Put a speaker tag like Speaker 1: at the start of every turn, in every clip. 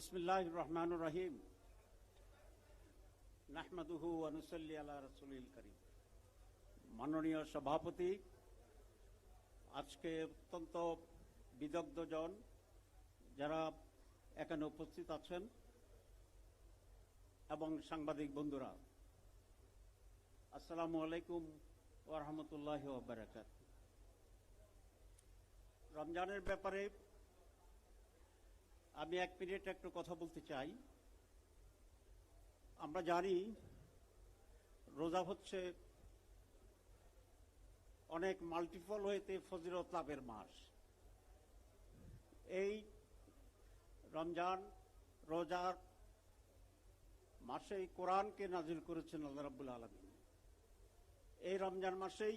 Speaker 1: বিসমিল্লাহ রহমান রহিম নাহমাদুহু আনুসল্লি আল্লাহ রসুলিল করিম। মাননীয় সভাপতি, আজকে অত্যন্ত বিদগ্ধজন যারা এখানে উপস্থিত আছেন এবং সাংবাদিক বন্ধুরা, আসসালামু আলাইকুম ওরহমতুল্লাহ বারাকাত রমজানের ব্যাপারে আমি এক মিনিট একটু কথা বলতে চাই। আমরা জানি রোজা হচ্ছে অনেক মাল্টিপল হইতে ফজিলত লাভের মাস। এই রমজান রোজার মাসেই কোরআনকে নাজিল করেছেন আল্লাহ রাব্বুল আলমী এই রমজান মাসেই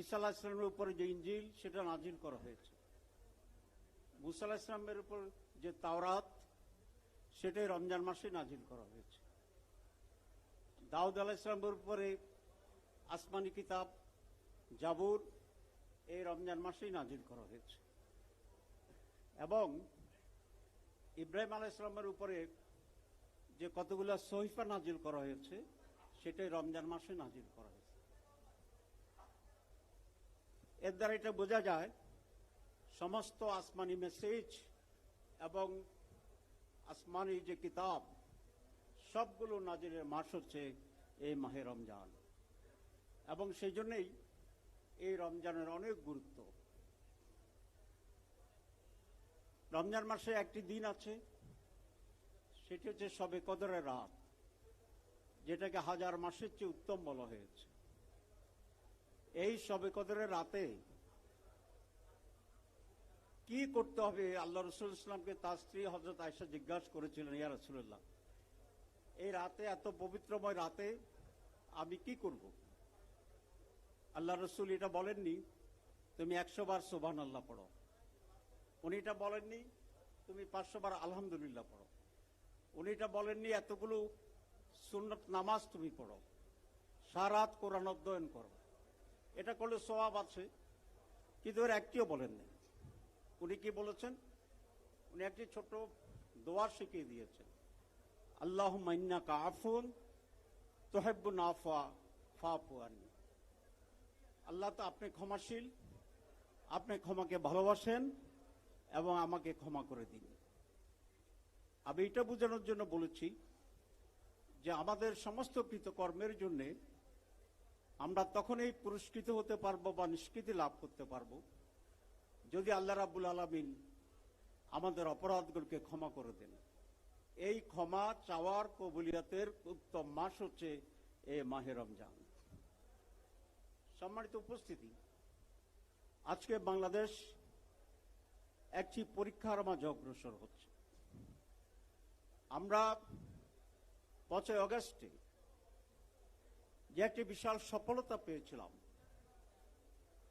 Speaker 1: ঈসা আলাহ ইসলামের উপরে যে ইঞ্জিল, সেটা নাজিল করা হয়েছে। মুসা আলাহ ইসলামের উপর যে তাওরাত, সেটাই রমজান মাসে নাজিল করা হয়েছে। দাউদ আলাহ ইসলামের উপরে আসমানি কিতাব, জাবুর, এই রমজান মাসেই নাজিল করা হয়েছে। এবং ইব্রাহিম আলাহ ইসলামের উপরে যে কতগুলো সহিফা নাজিল করা হয়েছে, সেটাই রমজান মাসে নাজিল করা হয়েছে। এর দ্বারা এটা বোঝা যায় সমস্ত আসমানি মেসেজ এবং আসমানি যে কিতাব, সবগুলো নাজিরের মাস হচ্ছে এই মাহে রমজান। এবং সেই জন্যই এই রমজানের অনেক গুরুত্ব। রমজান মাসে একটি দিন আছে, সেটি হচ্ছে সবে কদরের রাত, যেটাকে হাজার মাসের চেয়ে উত্তম বলা হয়েছে। এই সবে কদরের রাতে কি করতে হবে? আল্লাহ রসুল ইসলামকে তার স্ত্রী হজরত আয়সা জিজ্ঞাসা করেছিলেন, ইয়া রসুল্লাহ এই রাতে, এত পবিত্রময় রাতে আমি কি করব? আল্লাহ রসুল এটা বলেননি, তুমি একশো বার সোবান আল্লাহ পড়ো। উনি এটা বলেননি, তুমি পাঁচশো বার আলহামদুলিল্লাহ পড়ো। উনি এটা বলেননি, এতগুলো সুন্নত নামাজ তুমি পড়ো। সারাত কোরআন অধ্যয়ন করো। এটা করলে সোয়াব আছে, কিন্তু এর একটিও বলেননি। উনি কি বলেছেন? উনি একটি ছোট দোয়া শিখিয়ে দিয়েছেন। আল্লাহ মাইন্না কাফুন তোহেব্বু নাফা ফাফুয়ানি আল্লাহ তো আপনি ক্ষমাশীল, আপনি ক্ষমাকে ভালোবাসেন এবং আমাকে ক্ষমা করে দিন। আমি এটা বোঝানোর জন্য বলেছি যে আমাদের সমস্ত কৃতকর্মের জন্যে আমরা তখনই পুরস্কৃত হতে পারব বা নিষ্কৃতি লাভ করতে পারব যদি আল্লাহ রাবুল আলমিন আমাদের অপরাধগুলোকে ক্ষমা করে দেন। এই ক্ষমা চাওয়ার কবুলিয়াতের উত্তম মাস হচ্ছে এ মাহে রমজান। সম্মানিত উপস্থিতি, আজকে বাংলাদেশ একটি পরীক্ষার মাঝে অগ্রসর হচ্ছে। আমরা পাঁচই অগস্টে যে একটি বিশাল সফলতা পেয়েছিলাম,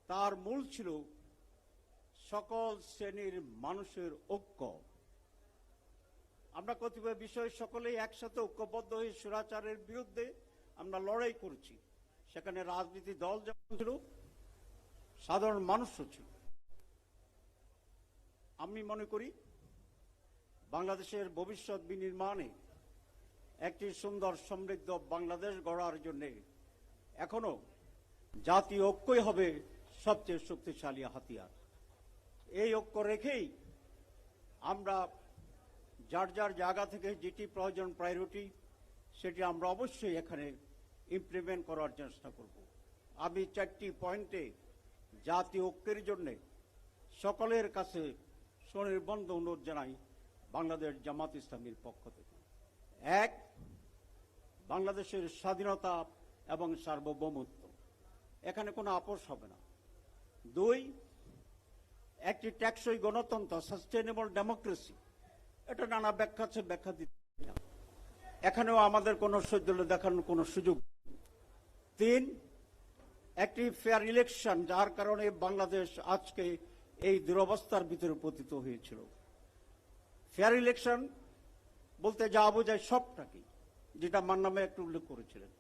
Speaker 1: তার মূল ছিল সকল শ্রেণির মানুষের ঐক্য। আমরা কতিপয় বিষয় সকলেই একসাথে ঐক্যবদ্ধ হয়ে সুরাচারের বিরুদ্ধে আমরা লড়াই করছি। সেখানে রাজনীতি দল যেমন ছিল, সাধারণ মানুষও ছিল। আমি মনে করি, বাংলাদেশের ভবিষ্যৎ বিনির্মাণে একটি সুন্দর সমৃদ্ধ বাংলাদেশ গড়ার জন্য এখনও জাতীয় ঐক্যই হবে সবচেয়ে শক্তিশালী হাতিয়ার। এই ঐক্য রেখেই আমরা যার যার জায়গা থেকে যেটি প্রয়োজন প্রায়োরিটি সেটি আমরা অবশ্যই এখানে ইমপ্লিমেন্ট করার চেষ্টা করব। আমি চারটি পয়েন্টে জাতীয় ঐক্যের জন্য সকলের কাছে স্বনির্বন্ধ অনুরোধ জানাই বাংলাদেশ জামাত ইসলামীর পক্ষ থেকে। এক, বাংলাদেশের স্বাধীনতা এবং সার্বভৌমত্ব। এখানে কোনো আপোষ হবে না। দুই একটি ট্যাক্সই গণতন্ত্র সাস্টেনেবল ডেমোক্রেসি এটা নানা ব্যাখ্যা আছে, ব্যাখ্যা দিতে। এখানেও আমাদের কোনো সহ্য দেখানোর কোনো সুযোগ। তিন, একটি ফেয়ার ইলেকশন যার কারণে বাংলাদেশ আজকে এই দুরবস্থার ভিতরে পতিত হয়েছিল ফেয়ার ইলেকশন বলতে যা বোঝায় সবটাকে, যেটা মান্নামে একটু উল্লেখ করেছিলেন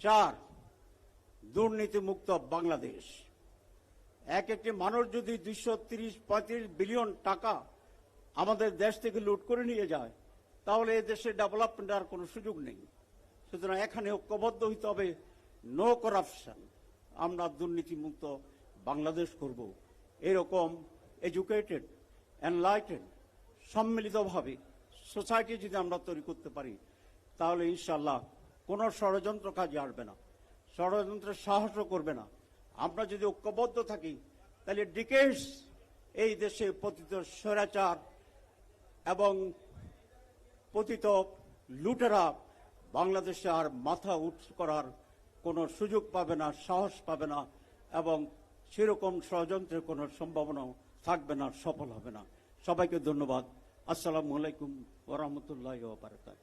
Speaker 1: চার, দুর্নীতিমুক্ত বাংলাদেশ এক একটি মানুষ যদি দুইশো তিরিশ, পঁয়ত্রিশ বিলিয়ন টাকা আমাদের দেশ থেকে লুট করে নিয়ে যায়, তাহলে এই দেশে ডেভেলপমেন্ট আর কোনো সুযোগ নেই। সুতরাং এখানে ঐক্যবদ্ধ হইতে হবে নো করাপশন আমরা দুর্নীতিমুক্ত বাংলাদেশ করব। এরকম এডুকেটেড এনলাইটেড সম্মিলিতভাবে সোসাইটি যদি আমরা তৈরি করতে পারি, তাহলে ইনশাল্লাহ কোনো ষড়যন্ত্র কাজে আসবে না। ষড়যন্ত্রের সাহসও করবে না। আমরা যদি ঐক্যবদ্ধ থাকি, তাহলে ডিকেটস এই দেশে পতিত স্বৈরাচার এবং পতিত লুটেরা বাংলাদেশে আর মাথা উঁচু করার কোনো সুযোগ পাবে না, সাহস পাবে না এবং সেরকম ষড়যন্ত্রের কোনো সম্ভাবনাও থাকবে না, সফল হবে না। সবাইকে ধন্যবাদ। আসসালামু আলাইকুম ওরহমতুল্লাহ বারকাত